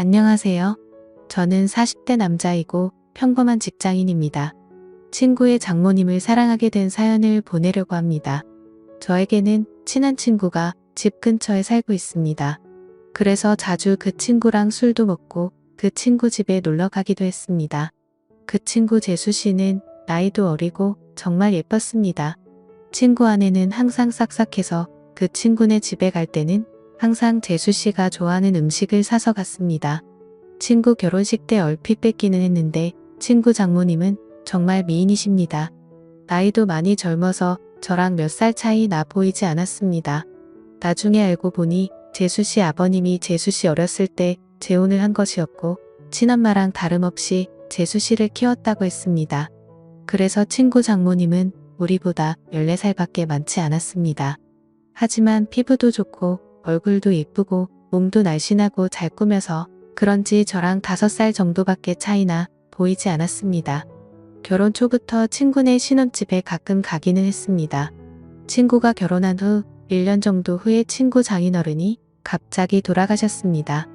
안녕하세요. 저는 40대 남자이고 평범한 직장인입니다. 친구의 장모님을 사랑하게 된 사연을 보내려고 합니다. 저에게는 친한 친구가 집 근처에 살고 있습니다. 그래서 자주 그 친구랑 술도 먹고 그 친구 집에 놀러 가기도 했습니다. 그 친구 재수 씨는 나이도 어리고 정말 예뻤습니다. 친구 아내는 항상 싹싹해서 그 친구네 집에 갈 때는 항상 재수 씨가 좋아하는 음식을 사서 갔습니다. 친구 결혼식 때 얼핏 뵙기는 했는데 친구 장모님은 정말 미인이십니다. 나이도 많이 젊어서 저랑 몇 살 차이 나 보이지 않았습니다. 나중에 알고 보니 재수 씨 아버님이 재수 씨 어렸을 때 재혼을 한 것이었고 친엄마랑 다름없이 재수 씨를 키웠다고 했습니다. 그래서 친구 장모님은 우리보다 14살밖에 많지 않았습니다. 하지만 피부도 좋고 얼굴도 예쁘고 몸도 날씬하고 잘 꾸며서 그런지 저랑 5살 정도밖에 차이나 보이지 않았습니다. 결혼 초부터 친구네 신혼집에 가끔 가기는 했습니다. 친구가 결혼한 후 1년 정도 후에 친구 장인어른이 갑자기 돌아가셨습니다.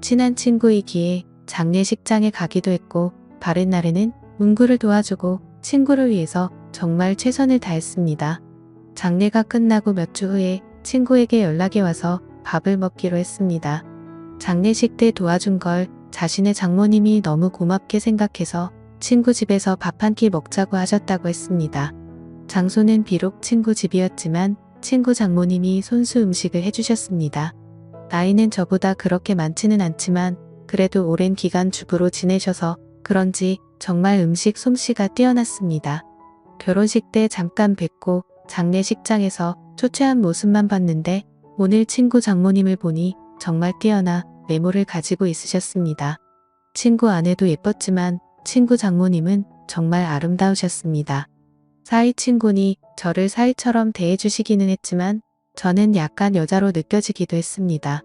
친한 친구이기에 장례식장에 가기도 했고 바른 날에는 문구를 도와주고 친구를 위해서 정말 최선을 다했습니다. 장례가 끝나고 몇 주 후에 친구에게 연락이 와서 밥을 먹기로 했습니다. 장례식 때 도와준 걸 자신의 장모님이 너무 고맙게 생각해서 친구 집에서 밥 한 끼 먹자고 하셨다고 했습니다. 장소는 비록 친구 집이었지만 친구 장모님이 손수 음식을 해주셨습니다. 나이는 저보다 그렇게 많지는 않지만 그래도 오랜 기간 주부로 지내셔서 그런지 정말 음식 솜씨가 뛰어났습니다. 결혼식 때 잠깐 뵙고 장례식장에서 초췌한 모습만 봤는데 오늘 친구 장모님을 보니 정말 뛰어나 외모를 가지고 있으셨습니다. 친구 아내도 예뻤지만 친구 장모님은 정말 아름다우셨습니다. 사이 친구니 저를 사이처럼 대해주시기는 했지만 저는 약간 여자로 느껴지기도 했습니다.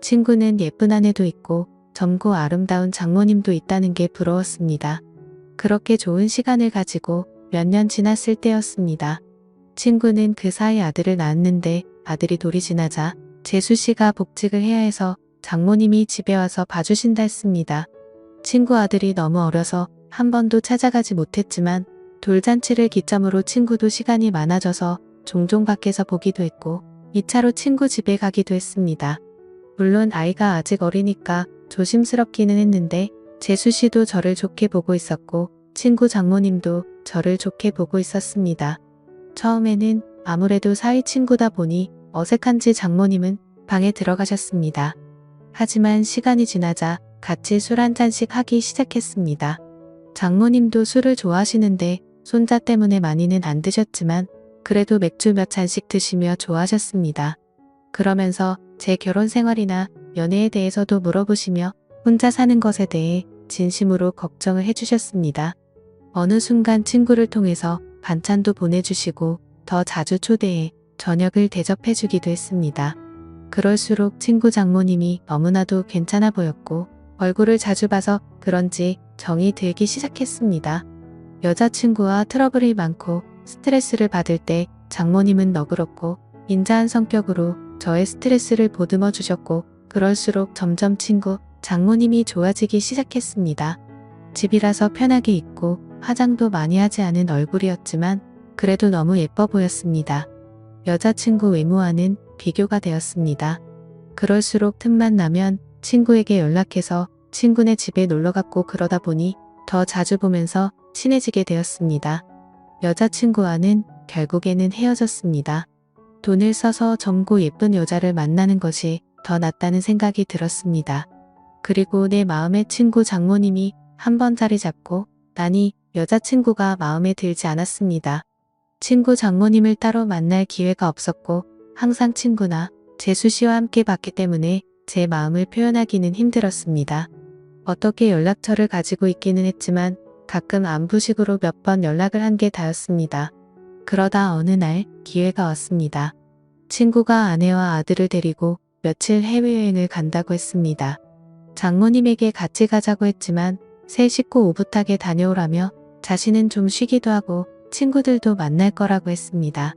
친구는 예쁜 아내도 있고 젊고 아름다운 장모님도 있다는 게 부러웠습니다. 그렇게 좋은 시간을 가지고 몇 년 지났을 때였습니다. 친구는 그 사이 아들을 낳았는데 아들이 돌이 지나자 재수 씨가 복직을 해야 해서 장모님이 집에 와서 봐주신다 했습니다. 친구 아들이 너무 어려서 한 번도 찾아가지 못했지만 돌잔치를 기점으로 친구도 시간이 많아져서 종종 밖에서 보기도 했고 2차로 친구 집에 가기도 했습니다. 물론 아이가 아직 어리니까 조심스럽기는 했는데 재수 씨도 저를 좋게 보고 있었고 친구 장모님도 저를 좋게 보고 있었습니다. 처음에는 아무래도 사이 친구다 보니 어색한지 장모님은 방에 들어가셨습니다. 하지만 시간이 지나자 같이 술 한 잔씩 하기 시작했습니다. 장모님도 술을 좋아하시는데 손자 때문에 많이는 안 드셨지만 그래도 맥주 몇 잔씩 드시며 좋아하셨습니다. 그러면서 제 결혼 생활이나 연애에 대해서도 물어보시며 혼자 사는 것에 대해 진심으로 걱정을 해주셨습니다. 어느 순간 친구를 통해서 반찬도 보내주시고 더 자주 초대해 저녁을 대접해주기도 했습니다. 그럴수록 친구 장모님이 너무나도 괜찮아 보였고 얼굴을 자주 봐서 그런지 정이 들기 시작했습니다. 여자친구와 트러블이 많고 스트레스를 받을 때 장모님은 너그럽고 인자한 성격으로 저의 스트레스를 보듬어 주셨고 그럴수록 점점 친구 장모님이 좋아지기 시작했습니다. 집이라서 편하게 있고 화장도 많이 하지 않은 얼굴이었지만 그래도 너무 예뻐 보였습니다. 여자친구 외모와는 비교가 되었습니다. 그럴수록 틈만 나면 친구에게 연락해서 친구네 집에 놀러갔고 그러다 보니 더 자주 보면서 친해지게 되었습니다. 여자친구와는 결국에는 헤어졌습니다. 돈을 써서 젊고 예쁜 여자를 만나는 것이 더 낫다는 생각이 들었습니다. 그리고 내 마음의 친구 장모님이 한 번 자리 잡고 나니 여자친구가 마음에 들지 않았습니다. 친구 장모님을 따로 만날 기회가 없었고 항상 친구나 재수 씨와 함께 봤기 때문에 제 마음을 표현하기는 힘들었습니다. 어떻게 연락처를 가지고 있기는 했지만 가끔 안부식으로 몇 번 연락을 한 게 다였습니다. 그러다 어느 날 기회가 왔습니다. 친구가 아내와 아들을 데리고 며칠 해외여행을 간다고 했습니다. 장모님에게 같이 가자고 했지만 새 식구 오붓하게 다녀오라며 자신은 좀 쉬기도 하고 친구들도 만날 거라고 했습니다.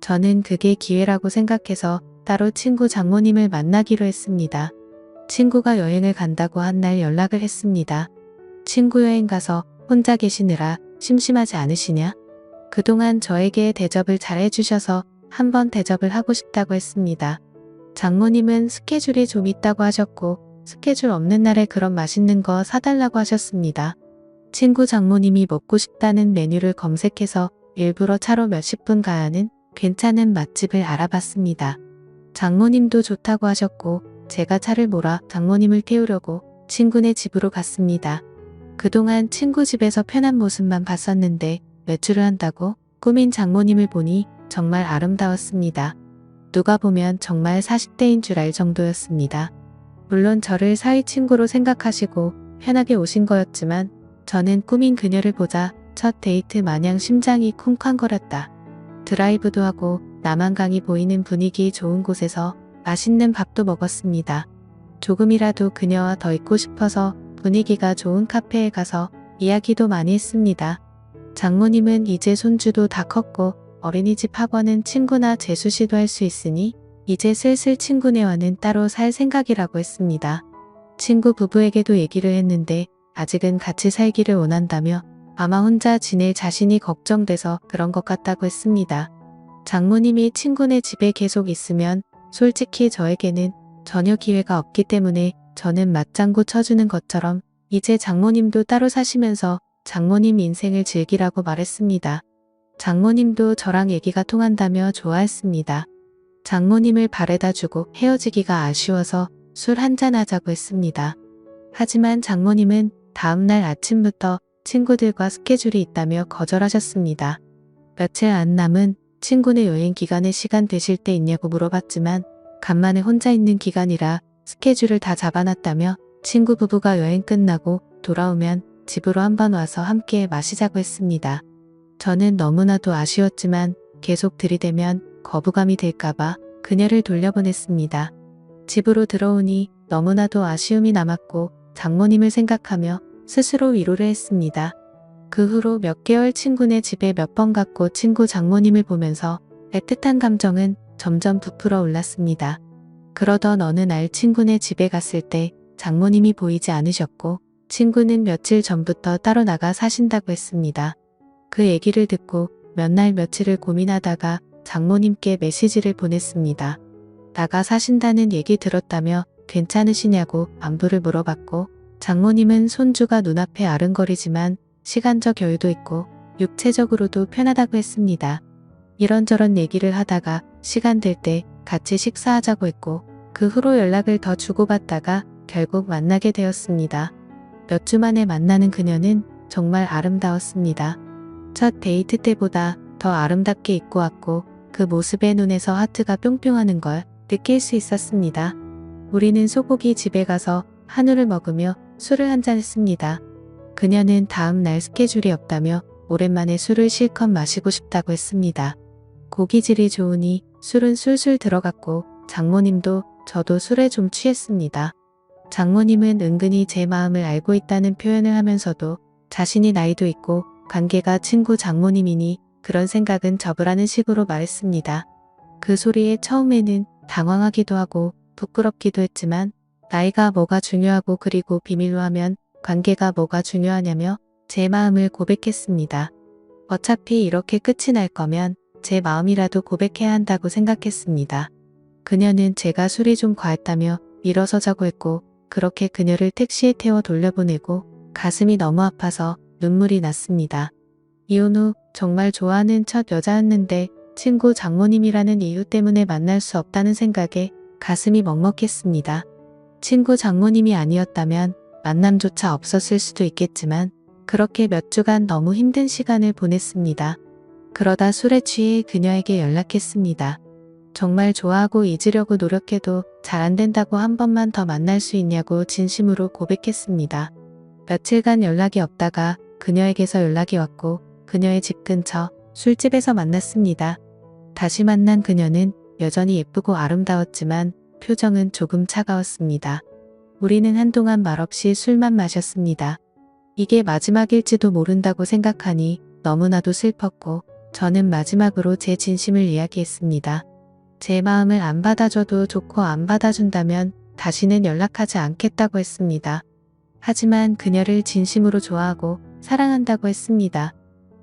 저는 그게 기회라고 생각해서 따로 친구 장모님을 만나기로 했습니다. 친구가 여행을 간다고 한 날 연락을 했습니다. 친구 여행 가서 혼자 계시느라 심심하지 않으시냐? 그동안 저에게 대접을 잘 해주셔서 한번 대접을 하고 싶다고 했습니다. 장모님은 스케줄이 좀 있다고 하셨고 스케줄 없는 날에 그런 맛있는 거 사달라고 하셨습니다. 친구 장모님이 먹고 싶다는 메뉴를 검색해서 일부러 차로 몇십 분 가야 하는 괜찮은 맛집을 알아봤습니다. 장모님도 좋다고 하셨고 제가 차를 몰아 장모님을 태우려고 친구네 집으로 갔습니다. 그동안 친구 집에서 편한 모습만 봤었는데 외출을 한다고 꾸민 장모님을 보니 정말 아름다웠습니다. 누가 보면 정말 40대인 줄 알 정도였습니다. 물론 저를 사위 친구로 생각하시고 편하게 오신 거였지만 저는 꾸민 그녀를 보자 첫 데이트 마냥 심장이 쿵쾅거렸다. 드라이브도 하고 남한강이 보이는 분위기 좋은 곳에서 맛있는 밥도 먹었습니다. 조금이라도 그녀와 더 있고 싶어서 분위기가 좋은 카페에 가서 이야기도 많이 했습니다. 장모님은 이제 손주도 다 컸고 어린이집 학원은 친구나 재수시도 할 수 있으니 이제 슬슬 친구네와는 따로 살 생각이라고 했습니다. 친구 부부에게도 얘기를 했는데 아직은 같이 살기를 원한다며 아마 혼자 지낼 자신이 걱정돼서 그런 것 같다고 했습니다. 장모님이 친구네 집에 계속 있으면 솔직히 저에게는 전혀 기회가 없기 때문에 저는 맞장구 쳐주는 것처럼 이제 장모님도 따로 사시면서 장모님 인생을 즐기라고 말했습니다. 장모님도 저랑 얘기가 통한다며 좋아했습니다. 장모님을 바래다 주고 헤어지기가 아쉬워서 술 한잔 하자고 했습니다. 하지만 장모님은 다음날 아침부터 친구들과 스케줄이 있다며 거절하셨습니다. 며칠 안 남은 친구네 여행 기간에 시간 되실 때 있냐고 물어봤지만 간만에 혼자 있는 기간이라 스케줄을 다 잡아놨다며 친구 부부가 여행 끝나고 돌아오면 집으로 한번 와서 함께 마시자고 했습니다. 저는 너무나도 아쉬웠지만 계속 들이대면 거부감이 될까봐 그녀를 돌려보냈습니다. 집으로 들어오니 너무나도 아쉬움이 남았고 장모님을 생각하며 스스로 위로를 했습니다. 그 후로 몇 개월 친구네 집에 몇 번 갔고 친구 장모님을 보면서 애틋한 감정은 점점 부풀어 올랐습니다. 그러던 어느 날 친구네 집에 갔을 때 장모님이 보이지 않으셨고 친구는 며칠 전부터 따로 나가 사신다고 했습니다. 그 얘기를 듣고 몇 날 며칠을 고민하다가 장모님께 메시지를 보냈습니다. 나가 사신다는 얘기 들었다며 괜찮으시냐고 안부를 물어봤고 장모님은 손주가 눈앞에 아른거리지만 시간적 여유도 있고 육체적으로도 편하다고 했습니다. 이런저런 얘기를 하다가 시간 될 때 같이 식사하자고 했고 그 후로 연락을 더 주고받다가 결국 만나게 되었습니다. 몇 주 만에 만나는 그녀는 정말 아름다웠습니다. 첫 데이트 때보다 더 아름답게 입고 왔고 그 모습에 눈에서 하트가 뿅뿅하는 걸 느낄 수 있었습니다. 우리는 소고기 집에 가서 한우를 먹으며 술을 한 잔 했습니다. 그녀는 다음 날 스케줄이 없다며 오랜만에 술을 실컷 마시고 싶다고 했습니다. 고기질이 좋으니 술은 술술 들어갔고 장모님도 저도 술에 좀 취했습니다. 장모님은 은근히 제 마음을 알고 있다는 표현을 하면서도 자신이 나이도 있고 관계가 친구 장모님이니 그런 생각은 접으라는 식으로 말했습니다. 그 소리에 처음에는 당황하기도 하고 부끄럽기도 했지만 나이가 뭐가 중요하고 그리고 비밀로 하면 관계가 뭐가 중요하냐며 제 마음을 고백했습니다. 어차피 이렇게 끝이 날 거면 제 마음이라도 고백해야 한다고 생각했습니다. 그녀는 제가 술이 좀 과했다며 일어서자고 했고 그렇게 그녀를 택시에 태워 돌려보내고 가슴이 너무 아파서 눈물이 났습니다. 이혼 후 정말 좋아하는 첫 여자였는데 친구 장모님이라는 이유 때문에 만날 수 없다는 생각에 가슴이 먹먹했습니다. 친구 장모님이 아니었다면 만남조차 없었을 수도 있겠지만 그렇게 몇 주간 너무 힘든 시간을 보냈습니다. 그러다 술에 취해 그녀에게 연락했습니다. 정말 좋아하고 잊으려고 노력해도 잘 안 된다고 한 번만 더 만날 수 있냐고 진심으로 고백했습니다. 며칠간 연락이 없다가 그녀에게서 연락이 왔고 그녀의 집 근처 술집에서 만났습니다. 다시 만난 그녀는 여전히 예쁘고 아름다웠지만 표정은 조금 차가웠습니다. 우리는 한동안 말없이 술만 마셨습니다. 이게 마지막일지도 모른다고 생각하니 너무나도 슬펐고 저는 마지막으로 제 진심을 이야기했습니다. 제 마음을 안 받아줘도 좋고 안 받아준다면 다시는 연락하지 않겠다고 했습니다. 하지만 그녀를 진심으로 좋아하고 사랑한다고 했습니다.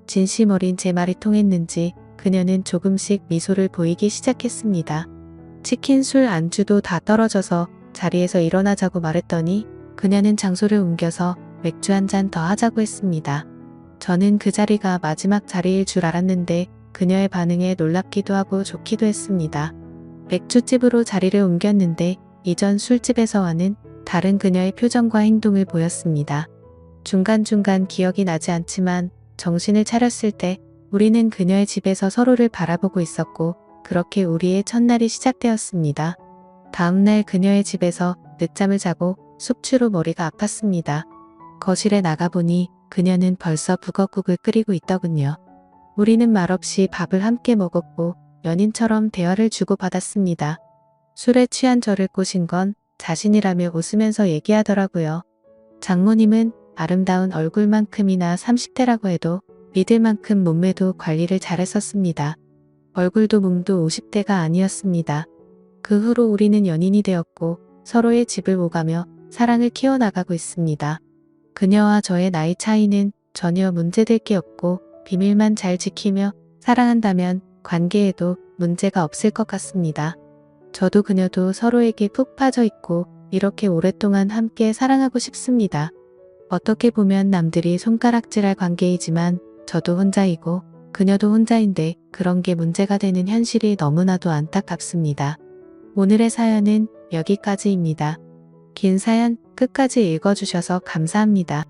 진심 어린 제 말이 통했는지 그녀는 조금씩 미소를 보이기 시작했습니다. 치킨 술 안주도 다 떨어져서 자리에서 일어나자고 말했더니 그녀는 장소를 옮겨서 맥주 한 잔 더 하자고 했습니다. 저는 그 자리가 마지막 자리일 줄 알았는데 그녀의 반응에 놀랍기도 하고 좋기도 했습니다. 맥주집으로 자리를 옮겼는데 이전 술집에서와는 다른 그녀의 표정과 행동을 보였습니다. 중간중간 기억이 나지 않지만 정신을 차렸을 때 우리는 그녀의 집에서 서로를 바라보고 있었고 그렇게 우리의 첫날이 시작되었습니다. 다음날 그녀의 집에서 늦잠을 자고 숙취로 머리가 아팠습니다. 거실에 나가보니 그녀는 벌써 북엇국을 끓이고 있더군요. 우리는 말없이 밥을 함께 먹었고 연인처럼 대화를 주고받았습니다. 술에 취한 저를 꼬신 건 자신이라며 웃으면서 얘기하더라고요. 장모님은 아름다운 얼굴만큼이나 30대라고 해도 믿을 만큼 몸매도 관리를 잘했었습니다. 얼굴도 몸도 50대가 아니었습니다. 그 후로 우리는 연인이 되었고 서로의 집을 오가며 사랑을 키워나가고 있습니다. 그녀와 저의 나이 차이는 전혀 문제될 게 없고 비밀만 잘 지키며 사랑한다면 관계에도 문제가 없을 것 같습니다. 저도 그녀도 서로에게 푹 빠져 있고 이렇게 오랫동안 함께 사랑하고 싶습니다. 어떻게 보면 남들이 손가락질할 관계이지만 저도 혼자이고 그녀도 혼자인데 그런 게 문제가 되는 현실이 너무나도 안타깝습니다. 오늘의 사연은 여기까지입니다. 긴 사연 끝까지 읽어주셔서 감사합니다.